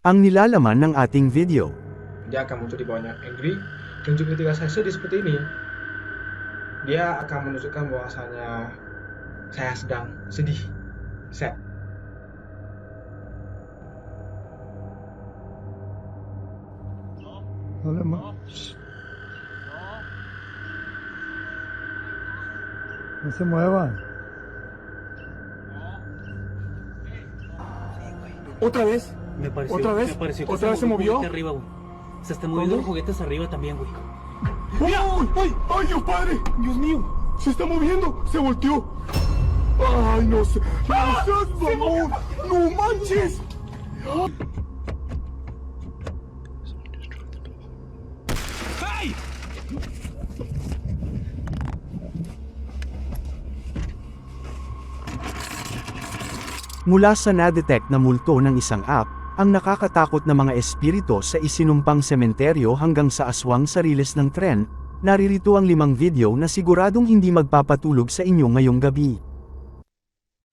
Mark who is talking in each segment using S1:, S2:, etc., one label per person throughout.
S1: Ang nilalaman ng ating video.
S2: dia akan muncul di bawahnya angry dan juga ketika saya sedih seperti ini dia akan menunjukkan bahwasanya saya sedang sedih sad
S3: más. No se mueva.
S4: ¿Otra vez?
S5: Me pareció,
S4: ¿Otra vez?
S5: Me pareció que
S4: ¿Otra vez se movió?
S5: arriba, güey. Se están moviendo
S4: ¿Cómo?
S5: los juguetes arriba también, güey.
S4: ¡Ay, ay, ay, Dios padre! ¡Dios mío! ¡Se está moviendo! ¡Se volteó! ¡Ay, no sé! ¡No seas mamón! ¡No manches!
S1: Mula sa na-detect na multo ng isang app, ang nakakatakot na mga espirito sa isinumpang sementeryo hanggang sa aswang sa riles ng tren, naririto ang limang video na siguradong hindi magpapatulog sa inyo ngayong gabi.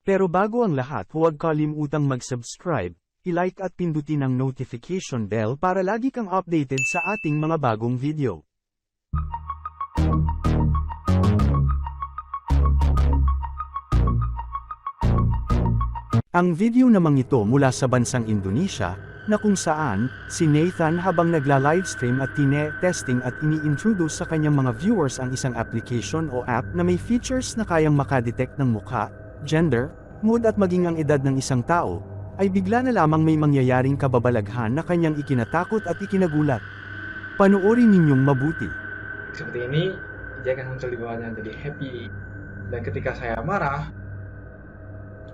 S1: Pero bago ang lahat huwag kalimutang mag-subscribe, i-like at pindutin ang notification bell para lagi kang updated sa ating mga bagong video. Ang video namang ito mula sa bansang Indonesia, na kung saan, si Nathan habang nagla-livestream at tine-testing at ini-introduce sa kanyang mga viewers ang isang application o app na may features na kayang makadetect ng mukha, gender, mood at maging ang edad ng isang tao, ay bigla na lamang may mangyayaring kababalaghan na kanyang ikinatakot at ikinagulat. Panoorin ninyong mabuti.
S2: seperti ini dia akan muncul di bawahnya jadi happy dan ketika saya marah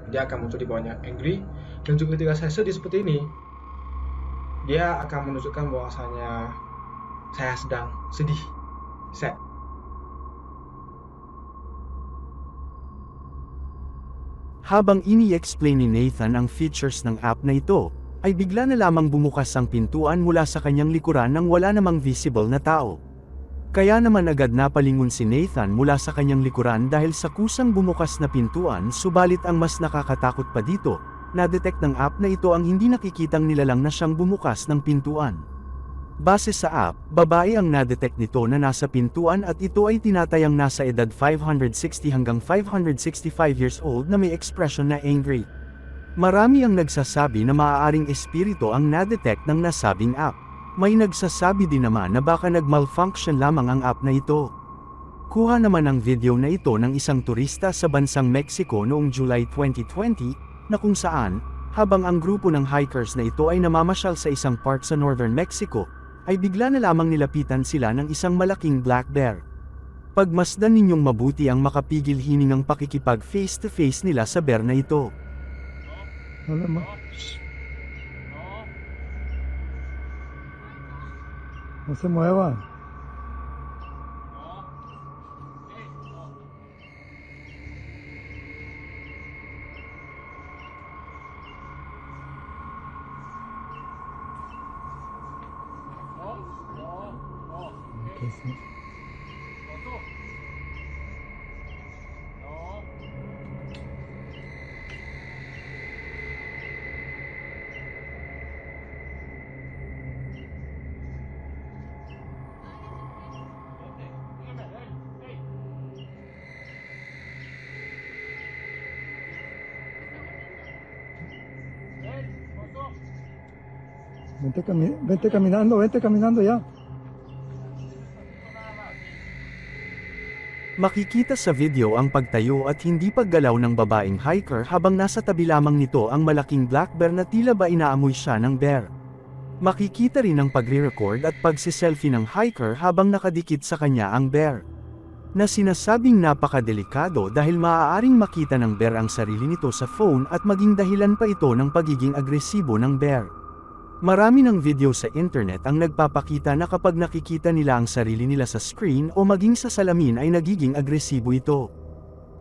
S2: dia akan muncul di bawahnya angry dan juga ketika saya sedih seperti ini dia akan menunjukkan bahwasanya saya sedang sedih sad
S1: Habang ini-explain ni Nathan ang features ng app na ito, ay bigla na lamang bumukas ang pintuan mula sa kanyang likuran nang wala namang visible na tao. Kaya naman agad napalingon si Nathan mula sa kanyang likuran dahil sa kusang bumukas na pintuan subalit ang mas nakakatakot pa dito, na-detect ng app na ito ang hindi nakikitang nilalang na siyang bumukas ng pintuan. Base sa app, babae ang na-detect nito na nasa pintuan at ito ay tinatayang nasa edad 560 hanggang 565 years old na may expression na angry. Marami ang nagsasabi na maaaring espiritu ang na-detect ng nasabing app. May nagsasabi din naman na baka nag-malfunction lamang ang app na ito. Kuha naman ang video na ito ng isang turista sa bansang Mexico noong July 2020, na kung saan, habang ang grupo ng hikers na ito ay namamasyal sa isang park sa northern Mexico, ay bigla na lamang nilapitan sila ng isang malaking black bear. Pagmasdan ninyong mabuti ang makapigil hiningang pakikipag face-to-face nila sa bear na ito.
S3: Dale más. No se mueva. ¿Qué es Vente, cami- vente caminando, vente caminando ya.
S1: Makikita sa video ang pagtayo at hindi paggalaw ng babaeng hiker habang nasa tabi lamang nito ang malaking black bear na tila ba inaamoy siya ng bear. Makikita rin ang pagre-record at pagsiselfie ng hiker habang nakadikit sa kanya ang bear. Na sinasabing napakadelikado dahil maaaring makita ng bear ang sarili nito sa phone at maging dahilan pa ito ng pagiging agresibo ng bear. Marami ng video sa internet ang nagpapakita na kapag nakikita nila ang sarili nila sa screen o maging sa salamin ay nagiging agresibo ito.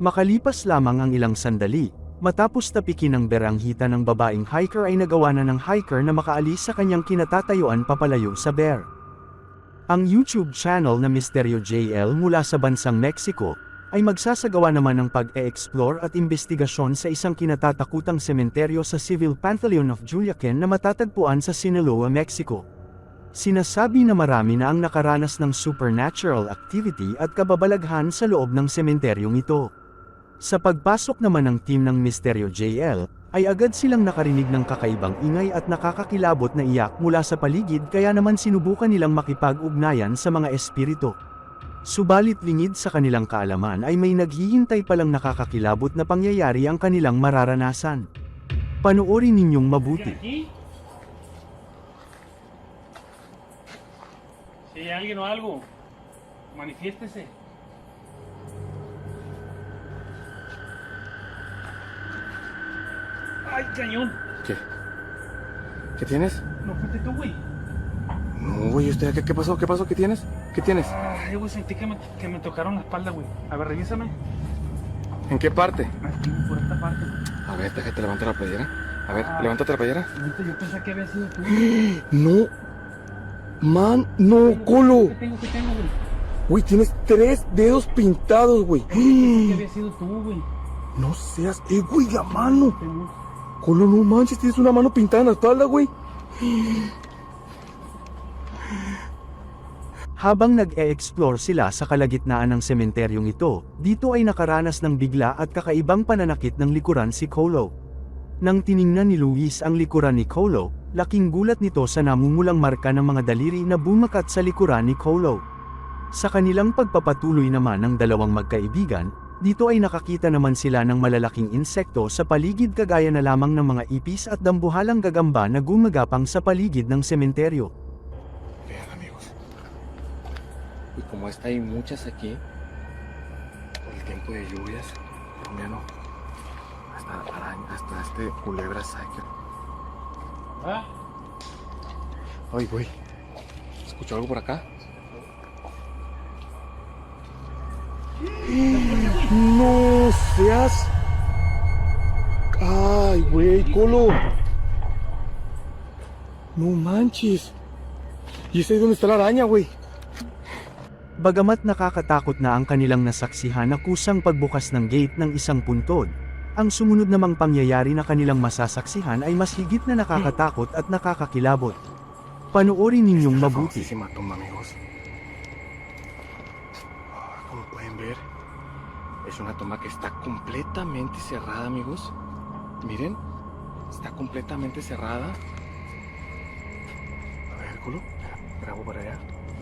S1: Makalipas lamang ang ilang sandali, matapos tapikin ng berang hita ng babaeng hiker ay nagawa na ng hiker na makaalis sa kanyang kinatatayuan papalayo sa bear. Ang YouTube channel na Misteryo JL mula sa bansang Mexico, ay magsasagawa naman ng pag-e-explore at investigasyon sa isang kinatatakutang sementeryo sa Civil Pantheon of Juliacan na matatagpuan sa Sinaloa, Mexico. Sinasabi na marami na ang nakaranas ng supernatural activity at kababalaghan sa loob ng sementeryong ito. Sa pagpasok naman ng team ng Misteryo JL, ay agad silang nakarinig ng kakaibang ingay at nakakakilabot na iyak mula sa paligid kaya naman sinubukan nilang makipag-ugnayan sa mga espiritu. Subalit lingid sa kanilang kaalaman ay may naghihintay palang nakakakilabot na pangyayari ang kanilang mararanasan. Panoorin ninyong mabuti.
S5: Si alguien o algo, manifiéstese. ¡Ay, cañón!
S4: ¿Qué? ¿Qué tienes?
S5: No fuiste tú, güey.
S4: No, güey, usted, ¿qué, qué pasó? ¿Qué pasó? ¿Qué tienes? ¿Qué tienes?
S5: Ay, güey, sentí que me, que me tocaron la espalda, güey. A ver, revísame.
S4: ¿En qué parte?
S5: Aquí, por esta parte.
S4: A ver, déjate levantar la playera. A ver,
S5: Ah.
S4: levántate la playera.
S5: Yo pensé que había sido tú.
S4: No. Man, no, Colo.
S5: ¿Qué tengo, qué tengo, güey?
S4: Güey, tienes tres dedos pintados, güey.
S5: Pensé que había sido tú, güey.
S4: No seas, eh, güey, la mano. Colo, no manches, tienes una mano pintada en la espalda, güey.
S1: Habang nag-e-explore sila sa kalagitnaan ng sementeryong ito, dito ay nakaranas ng bigla at kakaibang pananakit ng likuran si Colo. Nang tiningnan ni Luis ang likuran ni Colo, laking gulat nito sa namumulang marka ng mga daliri na bumakat sa likuran ni Colo. Sa kanilang pagpapatuloy naman ng dalawang magkaibigan, dito ay nakakita naman sila ng malalaking insekto sa paligid kagaya na lamang ng mga ipis at dambuhalang gagamba na gumagapang sa paligid ng sementeryo.
S4: Y como esta hay muchas aquí, por el tiempo de lluvias, colombiano, hasta araña, hasta este culebra saque.
S5: ¿Ah?
S4: Ay, güey. ¿Escuchó algo por acá? No seas. Ay, güey, Colo. No manches. ¿Y ese es donde está la araña, güey?
S1: Bagamat nakakatakot na ang kanilang nasaksihan na kusang pagbukas ng gate ng isang puntod, ang sumunod namang pangyayari na kanilang masasaksihan ay mas higit na nakakatakot at nakakakilabot. Panoorin ninyong mabuti.
S4: Ah, Como pueden ver, es una tumba que está completamente cerrada, amigos. Miren, está completamente cerrada. A ver, culo, grabo para allá.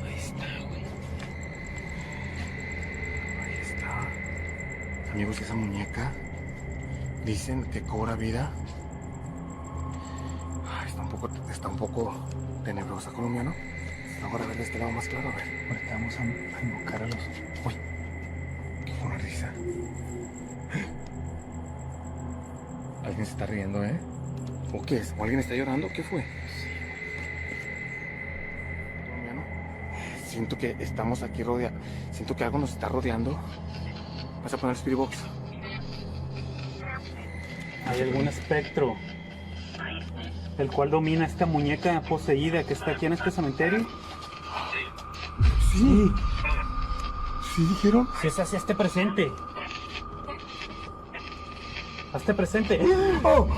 S4: Ahí está, güey. Amigos, esa muñeca dicen que cobra vida. Ay, está un poco, está un poco tenebrosa, colombiano. Vamos a ver de este lado más claro, a ver.
S5: Ahorita vamos a, a invocar a los.
S4: Uy, qué fue una risa. Alguien se está riendo, ¿eh? ¿O qué es? ¿O alguien está llorando? ¿Qué fue? Colombiano. Siento que estamos aquí rodeados. Siento que algo nos está rodeando. Vas a poner el Spirit Box.
S5: Hay algún espectro el cual domina esta muñeca poseída que está aquí en este cementerio.
S4: Sí. ¿Sí dijeron?
S5: Si es así, hazte presente. Hazte presente.
S4: ¡Oh!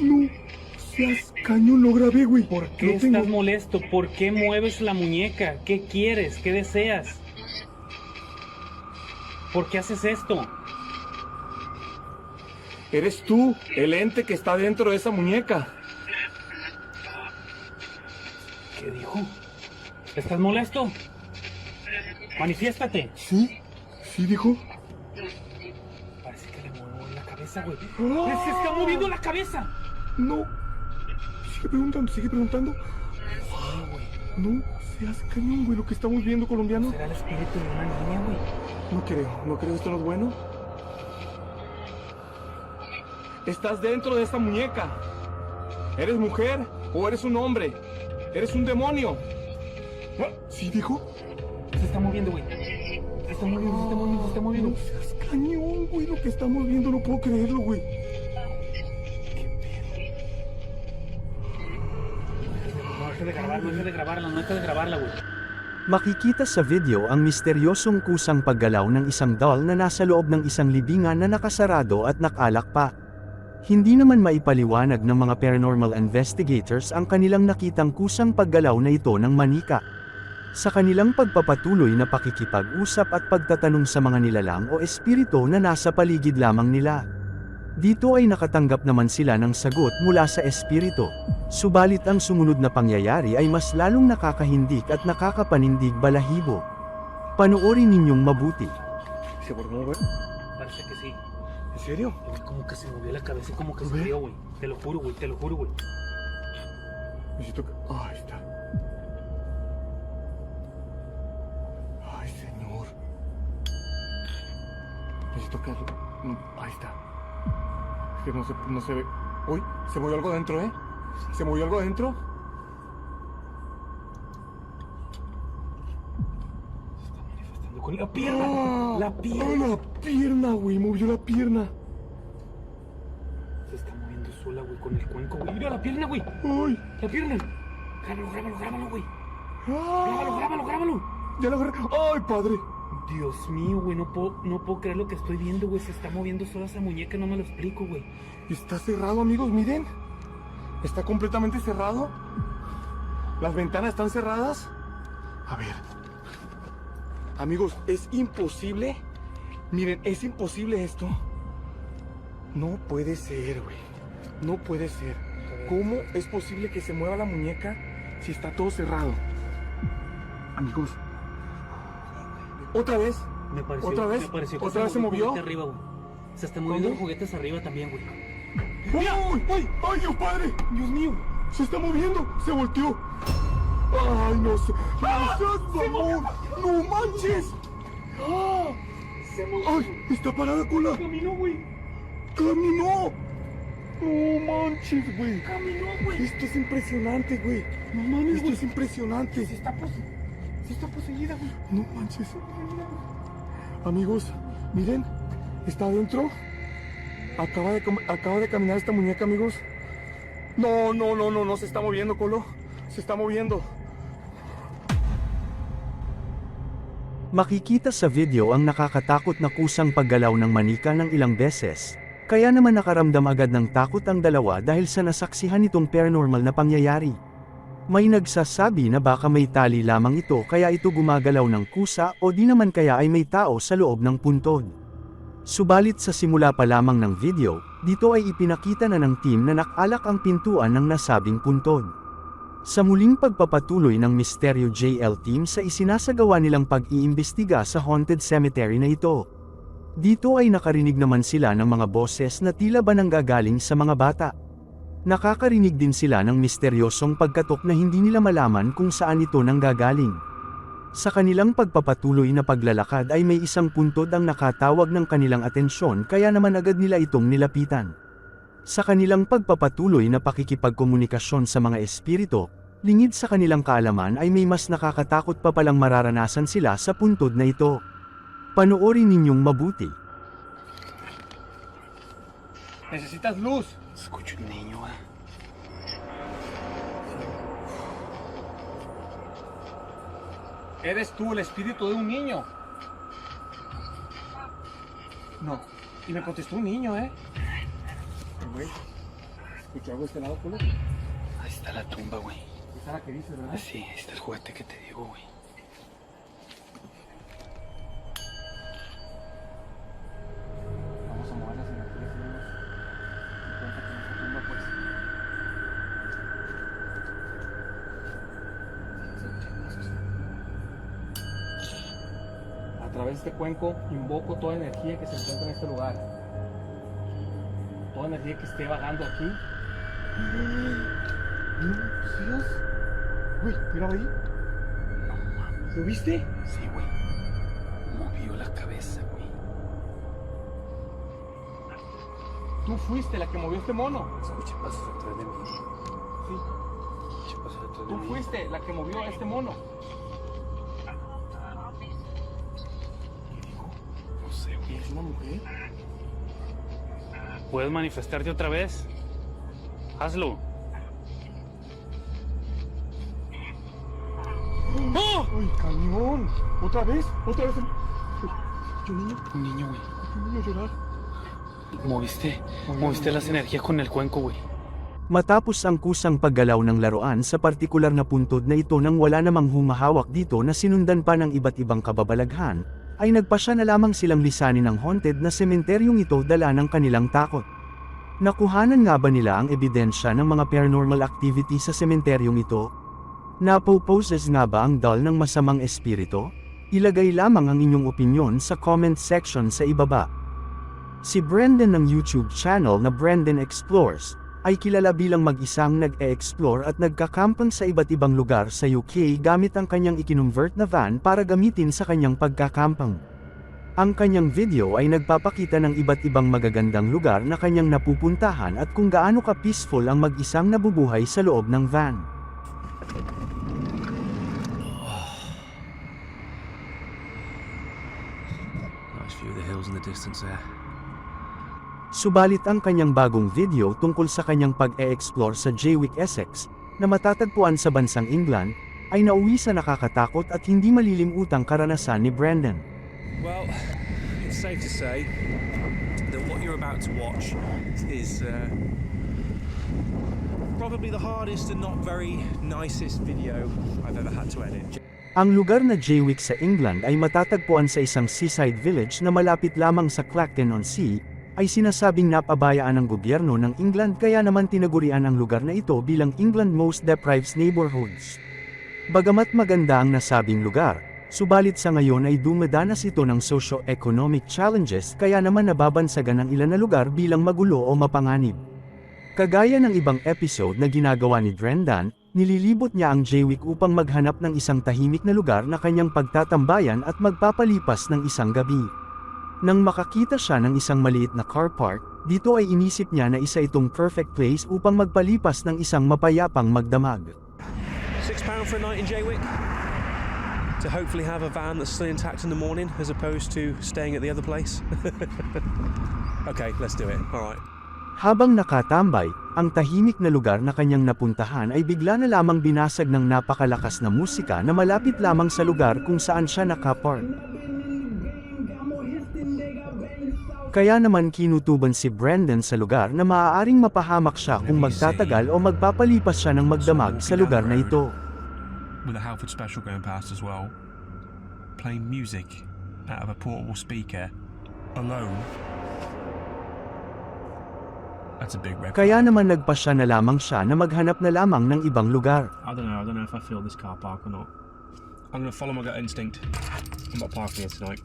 S4: No seas cañón, lo grabé, güey.
S5: ¿Por qué
S4: Lo
S5: estás
S4: tengo.
S5: molesto? ¿Por qué mueves la muñeca? ¿Qué quieres? ¿Qué deseas? ¿Por qué haces esto?
S4: Eres tú, el ente que está dentro de esa muñeca.
S5: ¿Qué dijo? ¿Estás molesto? Manifiéstate.
S4: ¿Sí? ¿Sí dijo?
S5: Parece que le muevo la cabeza, güey.
S4: ¡Ah!
S5: ¡Se está moviendo la cabeza!
S4: No. Sigue preguntando, sigue preguntando. No seas cañón, güey, lo que estamos viendo, colombiano.
S5: ¿Será el espíritu de una niña, güey?
S4: No creo, no creo, esto no es bueno. Estás dentro de esta muñeca. ¿Eres mujer o eres un hombre? ¿Eres un demonio? Ah, ¿Sí dijo?
S5: Se está moviendo, güey. Se está moviendo, se está moviendo, se está moviendo.
S4: No seas cañón, güey, lo que estamos viendo, no puedo creerlo, güey.
S5: No dejes de grabarla, no dejes de grabarla, no dejes de grabarla, güey.
S1: Makikita sa video ang misteryosong kusang paggalaw ng isang doll na nasa loob ng isang libingan na nakasarado at nakalak pa. Hindi naman maipaliwanag ng mga paranormal investigators ang kanilang nakitang kusang paggalaw na ito ng manika. Sa kanilang pagpapatuloy na pakikipag-usap at pagtatanong sa mga nilalang o espiritu na nasa paligid lamang nila. Dito ay nakatanggap naman sila ng sagot mula sa espiritu. Subalit ang sumunod na pangyayari ay mas lalong nakakahindik at nakakapanindig balahibo. Panoorin ninyong mabuti.
S4: ¿Se a mover?
S5: Parece que sí.
S4: ¿En serio?
S5: Güey, Como que se movió la cabeza y como que se rió, güey. Te lo juro, güey, te lo juro, güey.
S4: Necesito que... Ah, ahí está. Ay, señor. Necesito que... Mm, Ahí está. Que no se, no se ve... Uy, se movió algo adentro, ¿eh? ¿Se movió algo adentro?
S5: Manifestando con la pierna.
S4: ¡Ah!
S5: La pierna.
S4: ¡Ah, la pierna, güey! Movió la pierna.
S5: Se está moviendo sola, güey, con el cuenco, güey. Mira la pierna, güey.
S4: ¡Ay!
S5: La pierna. Grábalo, grábalo, grábalo, güey. Grábalo,
S4: ¡Ah!
S5: grábalo, grábalo.
S4: Ya lo agarré. ¡Ay, padre!
S5: Dios mío, güey, no puedo, no puedo creer lo que estoy viendo, güey. Se está moviendo sola esa muñeca, no me lo explico, güey.
S4: Está cerrado, amigos, miren. Está completamente cerrado. Las ventanas están cerradas. A ver. Amigos, es imposible. Miren, es imposible esto. No puede ser, güey. No puede ser. ¿Cómo es posible que se mueva la muñeca si está todo cerrado? Amigos. ¿Otra vez?
S5: Me pareció,
S4: ¿Otra vez?
S5: Me pareció que
S4: ¿Otra vez se movió?
S5: arriba, güey. Se están moviendo los juguetes arriba también, güey.
S4: ¡Ay, ay, ay, Dios padre! Dios mío, se está moviendo, se volteó. Ay, no sé. ¡No seas mamón! ¡No manches! ¡Ah! ¡Ay! Está parada con la.
S5: Caminó, güey.
S4: ¡Caminó! ¡No manches, güey!
S5: Caminó, güey.
S4: Esto es impresionante, güey.
S5: No mames,
S4: Esto
S5: güey.
S4: es impresionante.
S5: Sí está, está poseída.
S4: No manches. Amigos, miren, está adentro. Acaba de, acaba de caminar esta muñeca, amigos. No, no, no, no, no se está moviendo, Colo. Se está moviendo.
S1: Makikita sa video ang nakakatakot na kusang paggalaw ng manika ng ilang beses. Kaya naman nakaramdam agad ng takot ang dalawa dahil sa nasaksihan nitong paranormal na pangyayari. May nagsasabi na baka may tali lamang ito kaya ito gumagalaw ng kusa o di naman kaya ay may tao sa loob ng puntod. Subalit sa simula pa lamang ng video, dito ay ipinakita na ng team na nakalak ang pintuan ng nasabing puntod. Sa muling pagpapatuloy ng Misteryo JL team sa isinasagawa nilang pag-iimbestiga sa haunted cemetery na ito. Dito ay nakarinig naman sila ng mga boses na tila ba nanggagaling sa mga bata. Nakakarinig din sila ng misteryosong pagkatok na hindi nila malaman kung saan ito nanggagaling. Sa kanilang pagpapatuloy na paglalakad ay may isang puntod ang nakatawag ng kanilang atensyon kaya naman agad nila itong nilapitan. Sa kanilang pagpapatuloy na pakikipagkomunikasyon sa mga espiritu, lingid sa kanilang kaalaman ay may mas nakakatakot pa palang mararanasan sila sa puntod na ito. Panoorin ninyong mabuti.
S4: Necesitas luz.
S5: Escucho un niño, güey.
S4: Eres tú el espíritu de un niño. No. Y me contestó un niño, ¿eh? Güey. ¿Escuchó algo de este lado, Colo?
S5: Ahí está la tumba, güey.
S4: Esa es la que dices, ¿verdad?
S5: Sí, ahí está el juguete que te digo, güey.
S4: Este cuenco invoco toda energía que se encuentra en este lugar. Toda energía que esté vagando aquí. Dios. Uy, mira ahí. ¿Lo viste?
S5: Sí, güey. Movió la cabeza, güey.
S4: Tú fuiste la que movió este mono.
S5: Escuché pasos atrás de mí.
S4: Sí.
S5: Pasos atrás de
S4: Tú
S5: mí.
S4: fuiste la que movió a este mono. ¿Es una mujer?
S5: ¿Puedes manifestarte otra vez? Hazlo.
S3: ¡Ay, cañón! ¿Otra vez? ¿Otra vez? Yo niño,
S5: Un niño, güey.
S3: un niño llorar.
S5: Moviste, moviste las energías con el cuenco, güey.
S1: Matapos ang kusang paggalaw ng laruan sa partikular na puntod na ito nang wala namang humahawak dito na sinundan pa ng iba't ibang kababalaghan, ay nagpasya na lamang silang lisanin ng haunted na sementeryong ito dala ng kanilang takot. Nakuhanan nga ba nila ang ebidensya ng mga paranormal activity sa sementeryong ito? Napoposes nga ba ang dal ng masamang espiritu? Ilagay lamang ang inyong opinyon sa comment section sa ibaba. Si Brendan ng YouTube channel na Brendan Explores, ay kilala bilang mag-isang nag-e-explore at nagkakampang sa iba't ibang lugar sa UK gamit ang kanyang ikinonvert na van para gamitin sa kanyang pagkakampang. Ang kanyang video ay nagpapakita ng iba't ibang magagandang lugar na kanyang napupuntahan at kung gaano ka-peaceful ang mag-isang nabubuhay sa loob ng van.
S6: Nice view of the hills in the distance there.
S1: Subalit ang kanyang bagong video tungkol sa kanyang pag-e-explore sa Jaywick, Essex, na matatagpuan sa bansang England, ay nauwi sa nakakatakot at hindi malilimutang karanasan ni Brandon.
S6: Well, it's safe to say that what you're about to watch is uh, probably the hardest and not very nicest video I've ever had to edit.
S1: Ang lugar na Jaywick sa England ay matatagpuan sa isang seaside village na malapit lamang sa Clacton-on-Sea, ay sinasabing napabayaan ng gobyerno ng England kaya naman tinagurian ang lugar na ito bilang England Most Deprived Neighborhoods. Bagamat maganda ang nasabing lugar, subalit sa ngayon ay dumadanas ito ng socio-economic challenges kaya naman nababansagan ang ilan na lugar bilang magulo o mapanganib. Kagaya ng ibang episode na ginagawa ni Brendan, nililibot niya ang Jaywick upang maghanap ng isang tahimik na lugar na kanyang pagtatambayan at magpapalipas ng isang gabi. Nang makakita siya ng isang maliit na car park, dito ay inisip niya na isa itong perfect place upang magpalipas ng isang mapayapang magdamag.
S6: Six pound for a night in Jaywick to hopefully have a van that's still intact in the morning as opposed to staying at the other place. okay, let's do it. All right.
S1: Habang nakatambay, ang tahimik na lugar na kanyang napuntahan ay bigla na lamang binasag ng napakalakas na musika na malapit lamang sa lugar kung saan siya nakapark. Kaya naman kinutuban si Brendan sa lugar na maaaring mapahamak siya kung magtatagal o magpapalipas siya ng magdamag sa lugar na ito.
S6: With a Halford special going past as well, playing music out of a portable speaker alone. That's a big red
S1: Kaya naman nagpasya na lamang siya na maghanap na lamang ng ibang lugar.
S6: I don't know. I don't know if I feel this car park or not. I'm gonna follow my gut instinct. I'm not parking here tonight.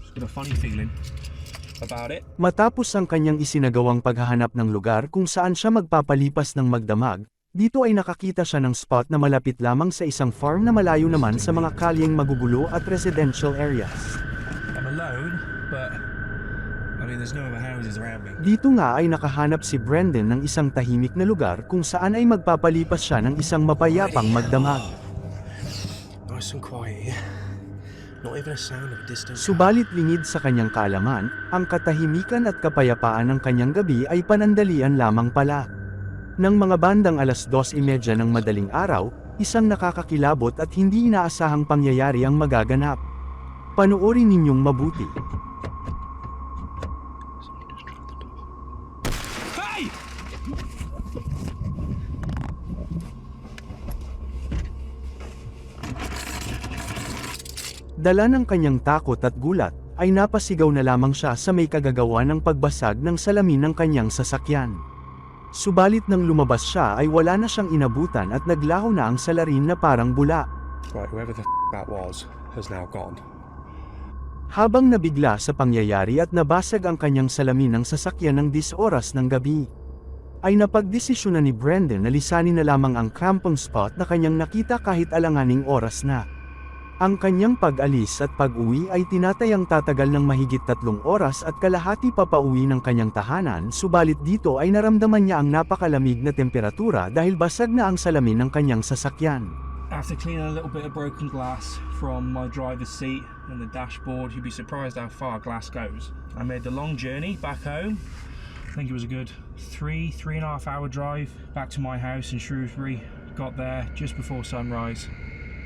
S6: Just got a funny feeling.
S1: Matapos ang kanyang isinagawang paghahanap ng lugar kung saan siya magpapalipas ng magdamag, dito ay nakakita siya ng spot na malapit lamang sa isang farm na malayo naman sa mga kalyeng magugulo at residential areas.
S6: I'm alone, but I mean, there's no other houses around.
S1: Dito nga ay nakahanap si Brendan ng isang tahimik na lugar kung saan ay magpapalipas siya ng isang mapayapang magdamag.
S6: Nice and quiet Not even a sound of distant.
S1: Subalit lingid sa kanyang kaalaman, ang katahimikan at kapayapaan ng kanyang gabi ay panandalian lamang pala. Nang mga bandang alas 2.30 ng madaling araw, isang nakakakilabot at hindi inaasahang pangyayari ang magaganap. Panoorin ninyong mabuti. Dala ng kanyang takot at gulat, ay napasigaw na lamang siya sa may kagagawa ng pagbasag ng salamin ng kanyang sasakyan. Subalit nang lumabas siya ay wala na siyang inabutan at naglaho na ang salarin na parang bula.
S6: Right, whoever the that was has now gone.
S1: Habang nabigla sa pangyayari at nabasag ang kanyang salamin ng sasakyan ng 10 oras ng gabi, ay napagdesisyon na ni Brendan na lisanin na lamang ang camping spot na kanyang nakita kahit alanganing oras na. Ang kanyang pag-alis at pag-uwi ay tinatayang tatagal ng mahigit tatlong oras at kalahati papauwi ng kanyang tahanan subalit dito ay naramdaman niya ang napakalamig na temperatura dahil basag na ang salamin ng kanyang sasakyan.
S6: After cleaning a little bit of broken glass from my driver's seat and the dashboard, you'd be surprised how far glass goes. I made the long journey back home. I think it was a good three, three and a half hour drive back to my house in Shrewsbury. Got there just before sunrise.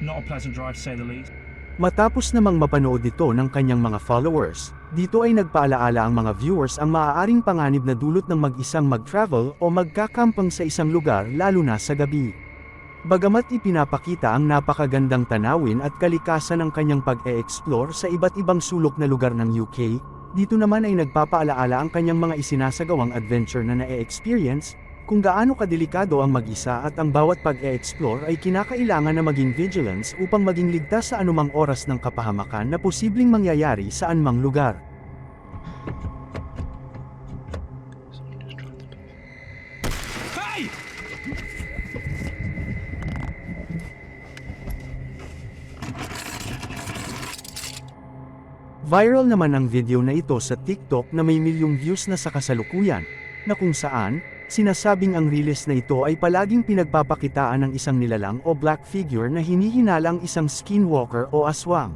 S6: Not a pleasant drive to say the least.
S1: Matapos namang mapanood ito ng kanyang mga followers, dito ay nagpaalaala ang mga viewers ang maaaring panganib na dulot ng mag-isang mag-travel o magkakampang sa isang lugar lalo na sa gabi. Bagamat ipinapakita ang napakagandang tanawin at kalikasan ng kanyang pag-e-explore sa iba't ibang sulok na lugar ng UK, dito naman ay nagpapaalaala ang kanyang mga isinasagawang adventure na na-experience, kung gaano kadelikado ang mag-isa at ang bawat pag-e-explore ay kinakailangan na maging vigilance upang maging ligtas sa anumang oras ng kapahamakan na posibleng mangyayari sa anumang lugar.
S6: Hey!
S1: Viral naman ang video na ito sa TikTok na may milyong views na sa kasalukuyan, na kung saan, sinasabing ang release na ito ay palaging pinagpapakitaan ng isang nilalang o black figure na hinihinalang isang skinwalker o aswang.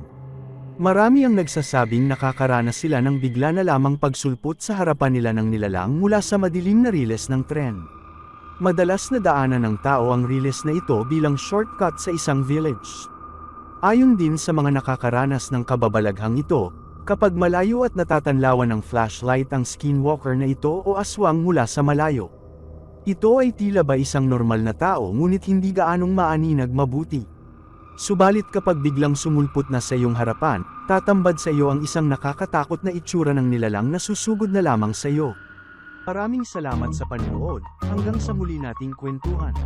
S1: Marami ang nagsasabing nakakaranas sila ng bigla na lamang pagsulpot sa harapan nila ng nilalang mula sa madilim na riles ng tren. Madalas na daanan ng tao ang riles na ito bilang shortcut sa isang village. Ayon din sa mga nakakaranas ng kababalaghang ito, kapag malayo at natatanlawan ng flashlight ang skinwalker na ito o aswang mula sa malayo. Ito ay tila ba isang normal na tao ngunit hindi gaanong maaninag mabuti. Subalit kapag biglang sumulpot na sa iyong harapan, tatambad sa iyo ang isang nakakatakot na itsura ng nilalang na susugod na lamang sa iyo. Maraming salamat sa panonood, hanggang sa muli nating kwentuhan.